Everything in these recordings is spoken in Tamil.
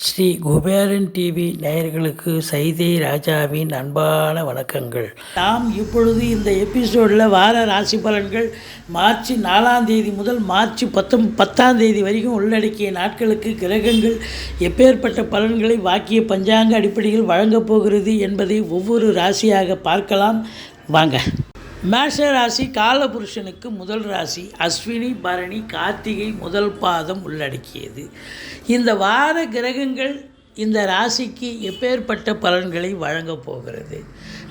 ஸ்ரீ குபேரன் டிவி நேயர்களுக்கு சைதை ராஜாவின் அன்பான வணக்கங்கள். நாம் இப்பொழுது இந்த எபிசோடில் வார ராசி பலன்கள் மார்ச் நாலாம் தேதி முதல் மார்ச் பத்தொம் பத்தாம் தேதி வரைக்கும் உள்ளடக்கிய நாட்களுக்கு கிரகங்கள் எப்பேற்பட்ட பலன்களை வாக்கிய பஞ்சாங்க அடிப்படையில் வழங்கப் போகிறது என்பதை ஒவ்வொரு ராசியாக பார்க்கலாம். வாங்க. மேஷ ராசி காலபுருஷனுக்கு முதல் ராசி அஸ்வினி பரணி கார்த்திகை முதல் பாதம் உள்ளடக்கியது. இந்த வார கிரகங்கள் இந்த ராசிக்கு எப்பேற்பட்ட பலன்களை வழங்கப் போகிறது.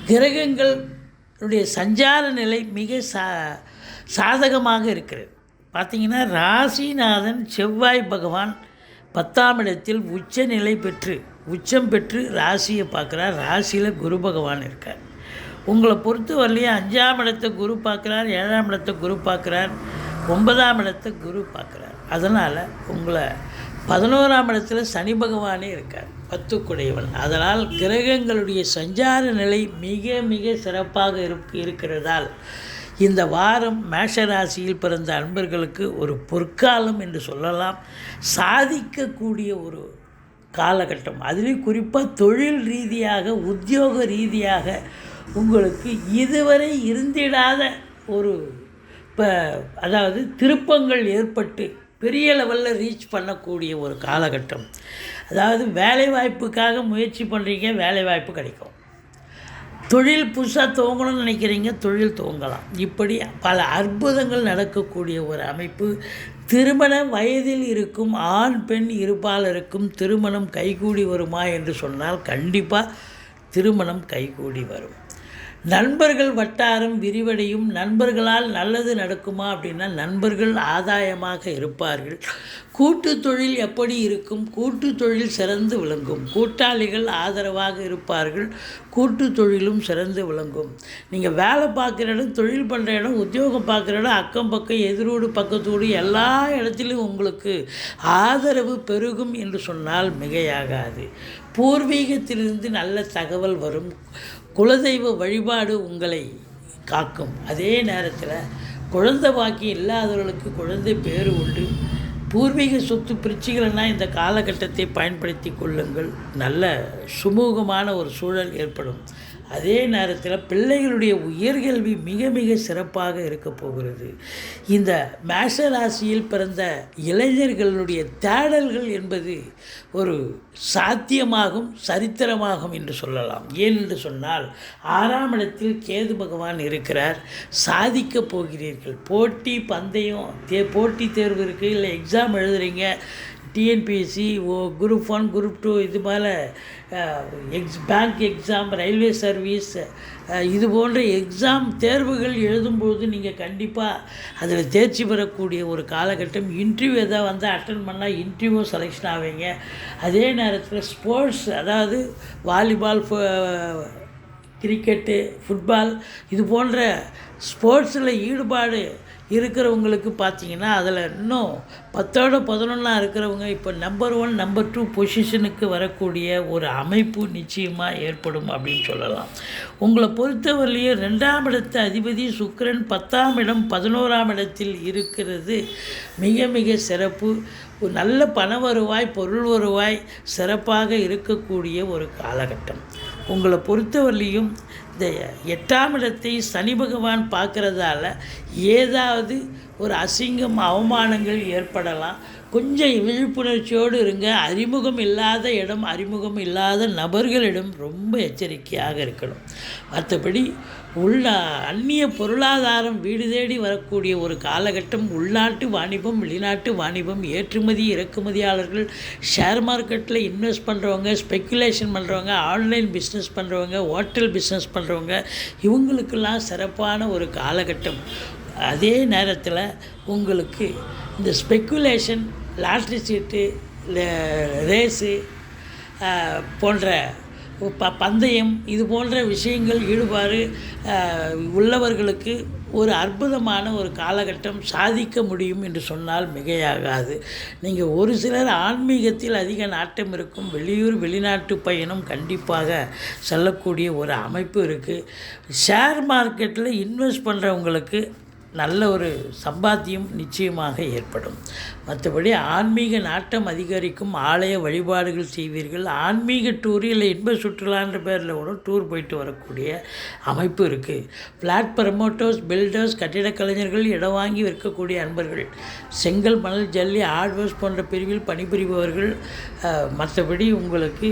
கிரகங்களுடைய சஞ்சார நிலை மிக சா சாதகமாக இருக்கிறது. பார்த்திங்கன்னா ராசிநாதன் செவ்வாய் பகவான் பத்தாம் இடத்தில் உச்ச நிலை பெற்று உச்சம் பெற்று ராசியை பார்க்குறார். ராசியில் குரு பகவான் இருக்கார். உங்களை பொறுத்த வரலையே அஞ்சாம் இடத்தை குரு பார்க்குறார் ஏழாம் இடத்தை குரு பார்க்குறார் ஒன்பதாம் இடத்தை குரு பார்க்குறார். அதனால் உங்களை பதினோராம் இடத்துல சனி பகவானே இருக்கார் பத்துக்குடையவன். அதனால் கிரகங்களுடைய சஞ்சார நிலை மிக மிக சிறப்பாக இருக் இருக்கிறதால் இந்த வாரம் மேஷராசியில் பிறந்த அன்பர்களுக்கு ஒரு பொற்காலம் என்று சொல்லலாம். சாதிக்கக்கூடிய ஒரு காலகட்டம். அதுலேயும் குறிப்பாக தொழில் ரீதியாக உத்தியோக ரீதியாக உங்களுக்கு இதுவரை இருந்திடாத ஒரு இப்போ அதாவது திருப்பங்கள் ஏற்பட்டு பெரிய லெவலில் ரீச் பண்ணக்கூடிய ஒரு காலகட்டம். அதாவது வேலைவாய்ப்புக்காக முயற்சி பண்ணுறீங்க வேலைவாய்ப்பு கிடைக்கும். தொழில் புதுசாக துவங்கணும்னு நினைக்கிறீங்க தொழில் துவங்கலாம். இப்படி பல அற்புதங்கள் நடக்கக்கூடிய ஒரு அமைப்பு. திருமண வயதில் இருக்கும் ஆண் பெண் இருப்பாளருக்கும் திருமணம் கைகூடி வருமா என்று சொன்னால் கண்டிப்பாக திருமணம் கைகூடி வரும். நண்பர்கள் வட்டாரம் விரிவடையும். நண்பர்களால் நல்லது நடக்குமா அப்படின்னா நண்பர்கள் ஆதாயமாக இருப்பார்கள். கூட்டு தொழில் எப்படி இருக்கும்? கூட்டு தொழில் சிறந்து விளங்கும். கூட்டாளிகள் ஆதரவாக இருப்பார்கள். கூட்டு தொழிலும் சிறந்து விளங்கும். நீங்கள் வேலை பார்க்குற இடம் தொழில் பண்ணுற இடம் உத்தியோகம் பார்க்குற இடம் அக்கம் பக்கம் எதிரோடு பக்கத்தோடு எல்லா இடத்திலும் உங்களுக்கு ஆதரவு பெருகும் என்று சொன்னால் மிகையாகாது. பூர்வீகத்திலிருந்து நல்ல தகவல் வரும். குலதெய்வ வழிபாடு உங்களை காக்கும். அதே நேரத்தில் குழந்தை பாக்கியம் இல்லாதவர்களுக்கு குழந்தை பேர் உண்டு. பூர்வீக சொத்து பிரிச்சுகளன்னா இந்த காலகட்டத்தை பயன்படுத்தி கொள்ளுங்கள். நல்ல சுமூகமான ஒரு சூழல் ஏற்படும். அதே நேரத்தில் பிள்ளைகளுடைய உயர்கல்வி மிக மிக சிறப்பாக இருக்க போகிறது. இந்த மேஷ ராசியில் பிறந்த இளைஞர்களுடைய தேடல்கள் என்பது ஒரு சாத்தியமாகும் சரித்திரமாகும் என்று சொல்லலாம். ஏன் என்று சொன்னால் ஆறாம் இடத்தில் கேது பகவான் இருக்கிறார். சாதிக்கப் போகிறீர்கள். போட்டி பந்தயம் தே போட்டி தேர்வு இருக்குது இல்லை எக்ஸாம் எழுதுறீங்க. டிஎன்பிஎஸ்சி ஓ குரூப் ஒன் குரூப் டூ இது போல் எக்ஸ் பேங்க் எக்ஸாம் ரயில்வே சர்வீஸ் இது போன்ற எக்ஸாம் தேர்வுகள் எழுதும்போது நீங்கள் கண்டிப்பாக அதில் தேர்ச்சி பெறக்கூடிய ஒரு காலகட்டம் இன்டர்வியூ எதாவது வந்து அட்டன் பண்ணால் இன்டர்வியூ செலெக்ஷன் ஆவீங்க. அதே நேரத்தில் ஸ்போர்ட்ஸ் அதாவது வாலிபால் கிரிக்கெட்டு ஃபுட்பால் இது போன்ற ஸ்போர்ட்ஸில் ஈடுபாடு இருக்கிறவங்களுக்கு பார்த்தீங்கன்னா அதில் இன்னும் பத்தோட பதினொன்றா இருக்கிறவங்க இப்போ நம்பர் ஒன் நம்பர் டூ பொசிஷனுக்கு வரக்கூடிய ஒரு அமைப்பு நிச்சயமாக ஏற்படும் அப்படின்னு சொல்லலாம். உங்களை பொறுத்தவரையிலேயே ரெண்டாம் இடத்து அதிபதி சுக்கரன் பத்தாம் இடம் பதினோராம் இடத்தில் இருக்கிறது மிக மிக சிறப்பு. ஒரு நல்ல பண வருவாய் பொருள் வருவாய் சிறப்பாக இருக்கக்கூடிய ஒரு காலகட்டம். உங்களை பொறுத்தவரையிலையும் எட்டாம் இடத்தை சனி பகவான் பார்க்குறதால ஏதாவது ஒரு அசிங்கம் அவமானங்கள் ஏற்படலாம். கொஞ்சம் விழிப்புணர்ச்சியோடு இருங்க. அறிமுகம் இல்லாத இடம் அறிமுகம் இல்லாத நபர்களிடம் ரொம்ப எச்சரிக்கையாக இருக்கணும். மற்றபடி உள்ள அந்நிய பொருளாதாரம் வீடு தேடி வரக்கூடிய ஒரு காலகட்டம் உள்நாட்டு வாணிபம் வெளிநாட்டு வாணிபம் ஏற்றுமதி இறக்குமதியாளர்கள் ஷேர் மார்க்கெட்டில் இன்வெஸ்ட் பண்ணுறவங்க ஸ்பெக்குலேஷன் பண்ணுறவங்க ஆன்லைன் பிஸ்னஸ் பண்ணுறவங்க ஹோட்டல் பிஸ்னஸ் பண்ணுறவங்க இவங்களுக்கெல்லாம் சிறப்பான ஒரு காலகட்டம். அதே நேரத்தில் உங்களுக்கு இந்த ஸ்பெக்குலேஷன் லாட்ரி சீட்டு ரேஸு போன்ற ப பந்தயம் இது போன்ற விஷயங்கள் ஈடுபாடு உள்ளவர்களுக்கு ஒரு அற்புதமான ஒரு காலகட்டம் சாதிக்க முடியும் என்று சொன்னால் மிகையாகாது. நீங்கள் ஒரு சிலர் ஆன்மீகத்தில் அதிக நாட்டம் இருக்கும் வெளியூர் வெளிநாட்டு பயணம் கண்டிப்பாக செல்லக்கூடிய ஒரு அமைப்பு இருக்குது ஷேர் மார்க்கெட்டில் இன்வெஸ்ட் பண்ணுறவங்களுக்கு நல்ல ஒரு சம்பாத்தியம் நிச்சயமாக ஏற்படும். மற்றபடி ஆன்மீக நாட்டம் அதிகரிக்கும் ஆலய வழிபாடுகள் செய்வீர்கள். ஆன்மீக டூர் இல்லை இன்ப சுற்றுலான்ற பேரில் கூட டூர் போயிட்டு வரக்கூடிய அமைப்பு இருக்குது ஃப்ளாட் ப்ரமோட்டர்ஸ் பில்டர்ஸ் கட்டிடக் கலைஞர்கள் இடம் வாங்கி விற்கக்கூடிய அன்பர்கள் செங்கல் மணல் ஜல்லி ஹார்ட்வேர்ஸ் போன்ற பிரிவில் பணிபுரிபவர்கள் மற்றபடி உங்களுக்கு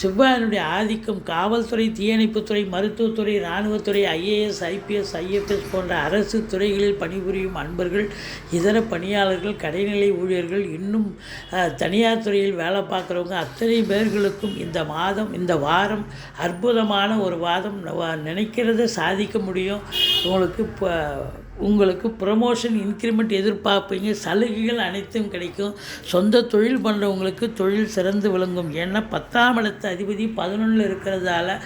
செவ்வாயினுடைய ஆதிக்கம் காவல்துறை தீயணைப்புத்துறை மருத்துவத்துறை இராணுவத்துறை ஐஏஎஸ் ஐபிஎஸ் ஐஎஃப்எஸ் போன்ற அரசு துறைகளில் பணிபுரியும் அன்பர்கள் இதர பணியாளர்கள் கடைநிலை ஊழியர்கள் இன்னும் தனியார் துறையில் வேலை பார்க்குறவங்க அத்தனை பேர்களுக்கும் இந்த மாதம் இந்த வாரம் அற்புதமான ஒரு வாதம் நினைக்கிறத சாதிக்க முடியும். உங்களுக்கு இப்போ உங்களுக்கு ப்ரமோஷன் இன்க்ரிமெண்ட் எதிர்பார்ப்பீங்க. சலுகைகள் அனைத்தும் கிடைக்கும். சொந்த தொழில் பண்ணுறவங்களுக்கு தொழில் சிறந்து விளங்கும். ஏன்னா பத்தாம் இடத்து அதிபதி பதினொன்றில் இருக்கிறதால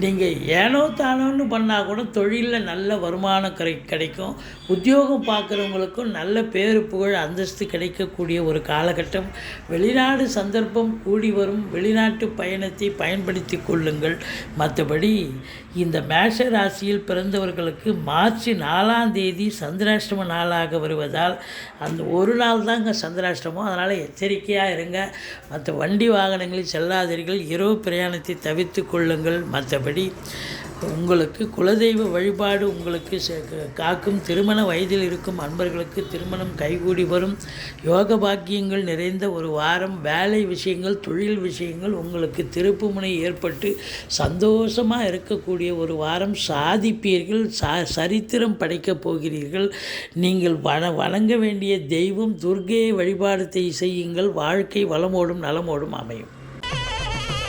நீங்கள் ஏனோ தானோன்னு பண்ணால் கூட தொழிலில் நல்ல வருமானம் கிடை கிடைக்கும். உத்தியோகம் பார்க்குறவங்களுக்கும் நல்ல பேரு புகழ் அந்தஸ்து கிடைக்கக்கூடிய ஒரு காலகட்டம். வெளிநாடு சந்தர்ப்பம் கூடி வரும். வெளிநாட்டு பயணத்தை பயன்படுத்தி கொள்ளுங்கள். மற்றபடி இந்த மேஷ ராசியில் பிறந்தவர்களுக்கு மார்ச் நாலாம் தேதி சந்திராஷ்டம நாளாக வருவதால் அந்த ஒரு நாள் தாங்க சந்திராஷ்டமம். அதனால் எச்சரிக்கையாக இருங்க. மற்ற வண்டி வாகனங்களில் செல்லாதீர்கள். இரவு பிரயாணத்தை தவிர்த்து கொள்ளுங்கள். மற்றபடி உங்களுக்கு குலதெய்வ வழிபாடு உங்களுக்கு ச- காக்கும் திருமண வயதில் இருக்கும் அன்பர்களுக்கு திருமணம் கைகூடி வரும். யோக பாக்கியங்கள் நிறைந்த ஒரு வாரம் வேலை விஷயங்கள் தொழில் விஷயங்கள் உங்களுக்கு திருப்புமுனை ஏற்பட்டு சந்தோஷமாக இருக்கக்கூடிய ஒரு வாரம் சாதிப்பீர்கள். சா சரித்திரம் படைக்கப் போகிறீர்கள். நீங்கள் வன வணங்க வேண்டிய தெய்வம் துர்கையை வழிபாடு செய்யுங்கள். வாழ்க்கை வளமோடும் நலமோடும் அமையும்.